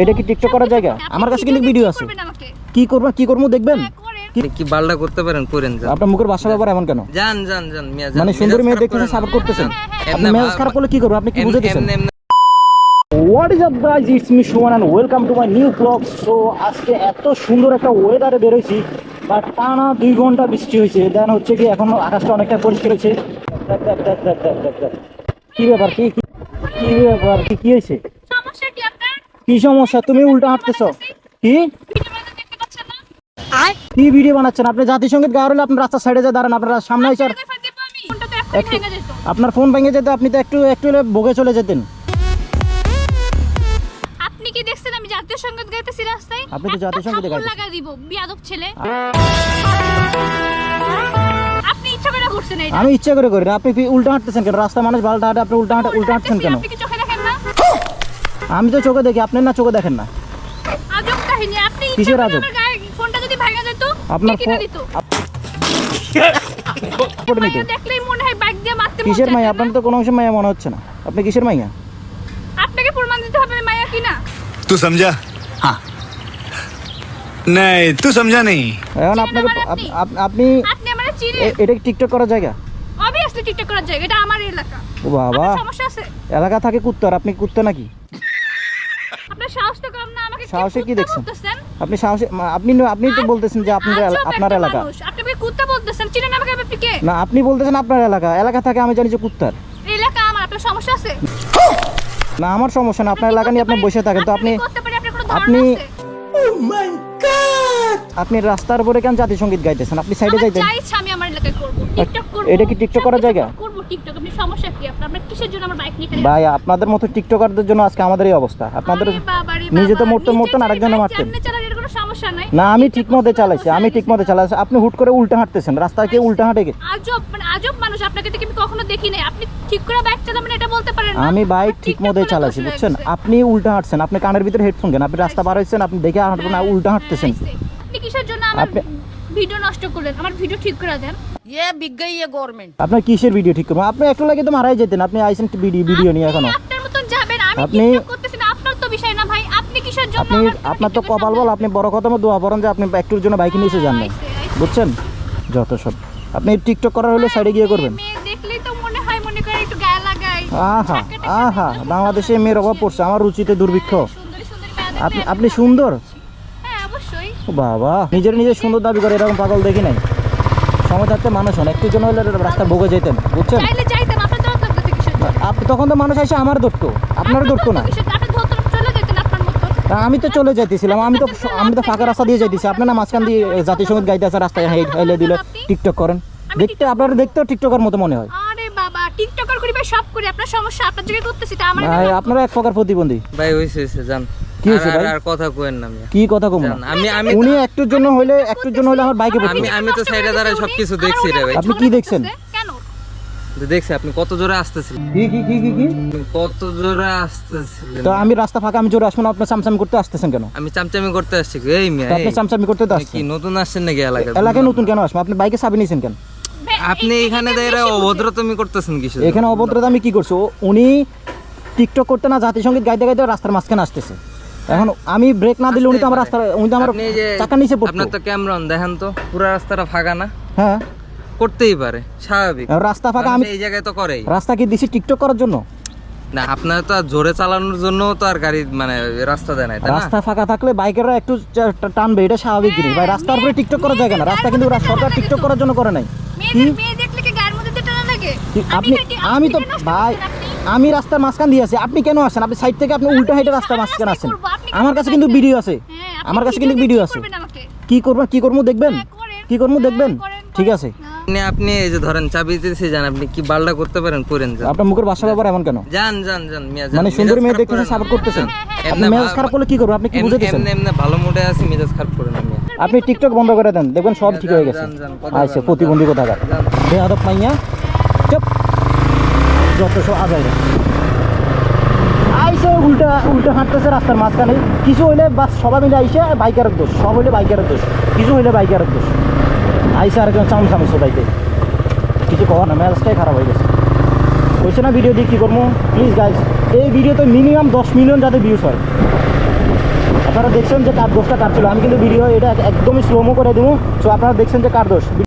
এটা কি টিকটক করার জায়গা? আমার কাছে কিন্তু ভিডিও আছে। কি করব কি করব দেখবেন? হ্যাঁ, কি- কি করতে পারেন? করেন আপনার মুখের বাসা ব্যাপার এমন কেন? যান মানে সুন্দর মেয়ে দেখতেছেন সাপোর্ট করতেছেন। হ্যাঁ, আপনি মেজাজ খারাপ করলে কি করব? আপনি কি এম- বুঝে দিচ্ছেন এমনে এমনে what is up guys it's me Suman and welcome to my new blog so আজকে এত সুন্দর একটা ওয়েদারে বেরোইছি। বাট টানা দুই ঘণ্টা বৃষ্টি হয়েছে। দেন হচ্ছে কি এখন আকাশটা অনেকটা পরিষ্কার হয়েছে। দেখ, দেখ, দেখ, দেখ, দেখ, দেখ, দেখ। কি ব্যাপার? কি কি- ব্যাপার? কি কি হয়েছে? কি সমস্যা? তুমি উল্টা হাঁটতেছ। কি? কি ভিডিও বানাচ্ছেন? আপনি জাতিসংগীত গাওয়ার হলে আপনার রাস্তার সাইডে যা দাঁড়ান আপনার সামনে আপনার ফোন ভেঙে যেত আপনি তো একটু একটু হলে ভোগে চলে যেতেন। জাতীয় সংগীত গাইতেছি রাস্তায় আপনি তো জাতীয় সংগীত গাইতেছেন। লাগা দিব বিয়াদব ছেলে। আপনি ইচ্ছা করে করছেন এটা আমি ইচ্ছা করে করি না আপনি কি উল্টা হাঁটতেছেন কেন? রাস্তা মানুষ বালটা হাঁটে আপনি উল্টা হাঁটে উল্টা হাঁটছেন কেন? আপনি কি চোখে দেখেন না? আমি তো চোখে দেখি আপনি না চোখে দেখেন না। আজব কাহিনী আপনি কিসের আজব? ফোনটা যদি ভেঙে যেত আপনার ফোন দিত? করে নিতে। মাইয়া দেখলেই মনে হয় বাইক দিয়ে মারতে কিসের মাইয়া? আপনার তো কোনো অংশে মাইয়া মনে হচ্ছে না। আপনি কিসের মাইয়া? আপনাকে প্রমাণ দিতে হবে আমি মায়া কিনা? तू समझा हाँ नहीं तू समझा नहीं এখন চিনেন আপনাকে আমার আপনি? আপ- আপ- আপনি আপনি আমার চিনেন এ- এটা কি টিকটক করার জায়গা অবভিয়াসলি টিকটক করার জায়গা এটা আমার এলাকা ও বাবা আপনার সমস্যা আছে এলাকা থাকে কুত্তার আপনি কুত্তা নাকি আপনার সাহস তো কম না আমাকে সাহসে কি কুত্তা দেখছেন? বলতেছেন? আপনি সাহসে মা- আপনি ন- আপনি তো বলতেছেন যে আপনার এলা- আজব আপনার একটা এলাকা মানুষ। আপনি আমাকে কুত্তা বলতেছেন চিনেন আমাকে আপনি কে না আপনি বলতেছেন আপনার এলাকা এলাকা থাকে আমি জানি যে কুত্তার এই এলাকা আমার আপনার সমস্যা আছে না আমার সমস্যা না আপনার এলাকা নিয়ে আপনি বসে থাকেন তো আপনি করতে পারি আপনার কোনো ধারণা আপনি- আপনি রাস্তার উপরে কেন জাতীয় সংগীত গাইতেছেন? আপনি সাইডে যাইতেন। আমি আমার এলাকায় করব। টিকটক করব এটা কি টিকটক করার জায়গা? করব টিকটক আপনি সমস্যা কি? আপনার কিসের জন্য আমার বাইক নিয়ে ভাই আপনাদের মতো টিকটকারদের জন্য আজকে আমাদের এই অবস্থা। আপনাদের নিজে তো মরতেন মরতেন চাই আরেকজনে মারতেন। এর কোনো সমস্যা নাই। না আমি ঠিক টিকটক মতে চালাইছি আমি সমস্যা ঠিক নেই। মতে চালাইছি। আপনি হুট করে উল্টা হাঁটতেছেন রাস্তায় কে উল্টা হাঁটে কে? আজব মানে আজব মানুষ আপনাকে দেখে আমি কখনো আপনি ঠিক করে বাইক চালাবেন এটা বলতে পারেন না। আমি বাইক ঠিক মতোই চালাচ্ছি বুঝছেন? আপনি উল্টা হাঁটছেন আপনি কানের ভিতরে হেডফোন কেন আপনি রাস্তা পার হয়েছেন আপনি দেখে হাঁটবেন না হ্যাঁ, উল্টা হাঁটতেছেন। আপনি কিসের জন্য আমার ভিডিও নষ্ট করলেন? আমার ভিডিও ঠিক করে দেন। ইয়ে বিজ্ঞাই ইয়ে গভর্নমেন্ট আপনার কিসের ভিডিও ঠিক করবেন আপনি একটু লাগে তো মারাই যেতেন আপনি আইসেন ভিডিও ভিডিও নিয়ে এখনও। আপনার মতন যাবেন আমি আপনি করতেছেন আপনার তো বিষয় না ভাই। আপনি কিসের জন্য আপনি আপনার তো কপাল বল আপনি বড় কথা মতো দোয়া পড়েন যে আপনি একটুর জন্য বাইক নিয়ে এসে যান হ্যাঁ, বুঝছেন? যত সব আপনি টিকটক করার হলে সাইডে গিয়ে করবেন। দেখলেই তো মনে হয় মনে করে একটু গায়ে লাগাই। আহা আহা বাংলাদেশে মেয়ের অভাব পড়ছে আমার রুচিতে দুর্ভিক্ষ। মেয়েদের আপনি আপনি সুন্দর? হ্যাঁ বাবা নিজের নিজের সুন্দর দাবি করে এরকম পাগল দেখি নাই। সময় থাকতে মানুষ হন একটু জন্য হলে রাস্তায় ভোগে যেতেন বুঝছেন? আপনি তখন তো মানুষ এসে আমার ধরতো আপনার ধরতো না কিসের জন্য? আপনি ধরতে চলে যেতেন আপনার মতো তা আমি তো চলে যাইতেছিলাম। আমি তো আমি তো ফাঁকা রাস্তা দিয়ে যাইতেছি। আপনার না মাঝখান দিয়ে জাতীয় সংগীত গাইতে আছে রাস্তায় হেলে- দিলে টিকটক করেন। দেখতে আপনার দেখতেও টিকটকের মতো মনে হয়। আরে বাবা টিকটকার করি ভাই সব করি। আপনার সমস্যা আপনার জায়গায় করতেছি তা আমার ভাই, আপনারা এক প্রকার প্রতিবন্ধী। ভাই হইছে হইছে যান। কি হইছে আর- আর- ভাই? আর কথা না কি কথা কম আমি আমি উনি একটুর জন্য হইলে একটুর জন্য হইলে আমার বাইকে আমি তো সাইডে দাঁড়ায় সবকিছু দেখছি রে ভাই। আপনি কি দেখছেন? দেখছি আপনি কত জোরে আসতেছিলেন। কি কি কি কি কি? কত জোরে আসতেছিলেন। তো আমি রাস্তা ফাঁকা আমি জোরে আসব না আপনি চামচামি করতে আসতেছেন কেন? আমি চামচামি করতে আসছি এই মিয়া আপনি চামচামি করতে তো আপনি কি নতুন আসছেন নাকি এলাকায়? এলাকায় নতুন কেন আসব? আপনি বাইকে চাবি নিয়েছেন কেন? আপনি এখানে দাঁড়িয়ে বেশি বুঝে। অভদ্রতমি করতেছেন কিছু এখানে অভদ্রতা আমি কি করছি? উনি টিকটক করতে না জাতীয় সংগীত গাইতে গাইতে রাস্তার মাঝখানে আসতেছে। এখন আমি ব্রেক না দিলে উনি তো আমার রাস্তা উনি তো আমার যে নিচে পড়তো। আপনার তো ক্যামেরন দেখেন তো পুরো রাস্তাটা ফাঁকা না? হ্যাঁ। করতেই পারে স্বাভাবিক। রাস্তা ফাঁকা আমি এই জায়গায় তো করেই। রাস্তা কি দিছি টিকটক করার জন্য? না আপনার তো আর জোরে চালানোর জন্য তো আর গাড়ি মানে রাস্তা দেয় না তাই না? রাস্তা ফাঁকা থাকলে বাইকেররা একটু টানবে এটা স্বাভাবিক জিনিস ভাই রাস্তার উপরে টিকটক করা যায় না। রাস্তা কিন্তু ওরা সরকার টিকটক করার জন্য করে নাই। মেয়েদের মেয়ে দেখলে কি গায়ের মধ্যে টানা লাগে? আপনি আমি তো ভাই আমি রাস্তার মাঝখান দিয়ে আছি। আপনি কেন আসেন আপনি সাইড থেকে আপনি উল্টা হাইটে রাস্তার মাঝখানে আসেন আমার কাছে কিন্তু? ভিডিও আছে। হ্যাঁ, আমার কাছে কিন্তু ভিডিও আছে কি করবেন কি করব দেখবেন? হ্যাঁ, কি করব দেখবেন? হ্যাঁ, ঠিক আছে। আপনি আপনি এই যে ধরেন চাবি দিতেছি যান আপনি কি বালটা করতে পারেন? করেন যান। আপনার মুখের বাসা ব্যাপার এমন কেন? যান যান যান মিয়া যান মানে সুন্দরী মেয়ে খারাপ দেখতেছেন সাপোর্ট করতেছেন। আপনি মেজাজ খারাপ করলে কি করব আপনি কি এমনি- বুঝে দিচ্ছেন এমনি এমনি ভালো মুডে আছি মেজাজ খারাপ করেন না আপনি টিকটক বন্ধ করে দেন দেখবেন সব ঠিক হয়ে গেছে। কথা আচ্ছা না, প্রতিবন্ধী যান। কোথাকার। বেহাদব মাইয়া চুপ। যত সব আগাই রে। আইসে উল্টা উল্টা হাঁটতেছে রাস্তার মাঝখানে। কিছু হইলে বাস সবাই মিলে আইসে বাইকারের দোষ। সব হইলে বাইকারের দোষ। কিছু হইলে বাইকারের দোষ। আইসে আর চাম চামিছে বাইকে কিছু কহ না ম্যাচটাই খারাপ হয়ে গেছে। হয়েছে না ভিডিও দিয়ে কী করব প্লিজ গাইজ এই ভিডিওতে মিনিমাম দশ মিলিয়ন যাতে ভিউজ হয়। আপনারা দেখছেন যে কার দোষটা কার ছিল? আমি কিন্তু ভিডিও এটা একদমই স্লোমো করে দেবো সো আপনারা দেখছেন যে কার দোষ?